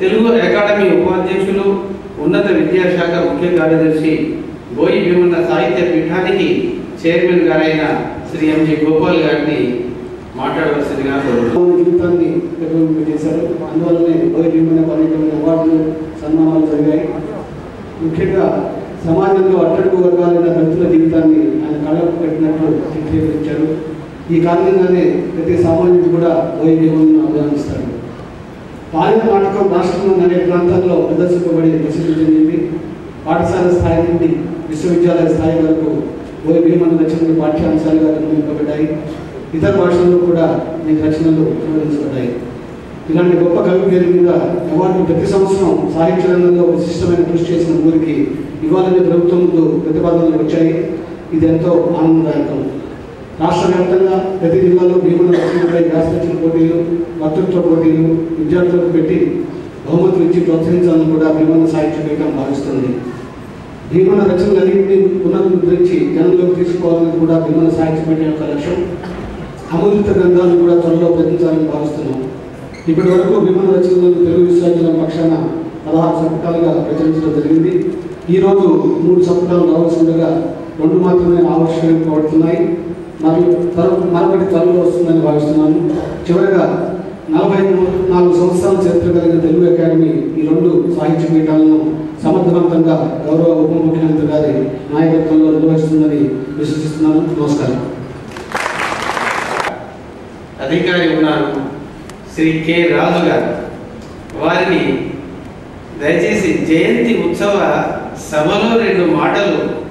Telugu academy ఉపాధ్యక్షులు ఉన్నత విద్యాశాఖ ముఖ్య కార్యదర్శి బోయి భీమన్న సాహిత్య పీఠానికి చైర్మన్ గారైన శ్రీ ఎంజి గోపాల్ గారిని మాట్లాడవలసిందిగా జీవితాన్ని చేశారు అందువల్లనే వైద్యమైన పన్నెండు అవార్డులు సన్మానాలు జరిగాయి. ముఖ్యంగా సమాజంలో అట్టడుగు వర్గాలైన దళితుల జీవితాన్ని ఆయన కళ్ళకు పెట్టినట్లు చిత్రీకరించారు. ఈ కారణంగానే ప్రతి సామాన్యుడు కూడా వైద్యములను అభినందిస్తాడు. పాలిత నాటకం రాష్ట్రంలో అనేక ప్రాంతాల్లో ప్రదర్శింపబడి ప్రసిద్ధి చెందింది. పాఠశాల స్థాయి నుండి విశ్వవిద్యాలయ స్థాయి వరకు ఓ భీమన రచనలు పాఠ్యాంశాలుగా నిర్మింపబడ్డాయి ఇతర భాషల్లో కూడా అనేక రచనలు అనువదించబడ్డాయి ఇలాంటి గొప్ప కవి పేరు మీద అవార్డు ప్రతి సంవత్సరం సాహిత్య రంగంలో విశిష్టమైన కృషి చేసిన ఊరికి ఇవ్వాలని ప్రభుత్వం ముందు ప్రతిపాదనలు వచ్చాయి. ఇది ఎంతో ఆనందదాయకం. రాష్ట్ర వ్యాప్తంగా ప్రతి జిల్లాలో భీమన రచనలపై వ్యాసరచన పోటీలు వక్తృత్వ పోటీలు విద్యార్థులకు పెట్టి బహుమతులు ఇచ్చి ప్రోత్సహించాలని కూడా భీమన సాహిత్య పీఠం భావిస్తుంది. భీమన రచనలన్నింటినీ పునరుద్ధరించి జనంలోకి తీసుకోవాలని కూడా భీమన సాహిత్య పీఠం యొక్క లక్ష్యం. అమూలిత గ్రంథాలను కూడా త్వరలో ప్రయత్నించాలని భావిస్తున్నాం. ఇప్పటి వరకు భీమన రచనలను తెలుగు విశ్వవిద్యాలయం పక్షాన పదహారు సంపుటాలుగా ప్రచురించడం జరిగింది. ఈరోజు మూడు సంపుటాలు రావాల్సిండగా రెండు మాత్రమే ఆవిష్కరింపబడుతున్నాయి మరియు త్వర మరొకటి త్వరలో వస్తుందని భావిస్తున్నాను. చివరగా నలభై నాలుగు సంవత్సరాల చరిత్ర కలిగిన తెలుగు అకాడమీ ఈ రెండు సాహిత్య పీఠాలను సమర్థవంతంగా గౌరవ ఉప ముఖ్యమంత్రి గారి నాయకత్వంలో నిర్వహిస్తుందని విశ్వసిస్తున్నాను. నమస్కారం. అధికారి ఉన్నారు శ్రీ కె రాజు గారు. వారిని దయచేసి జయంతి ఉత్సవ సభలో రెండు మాటలు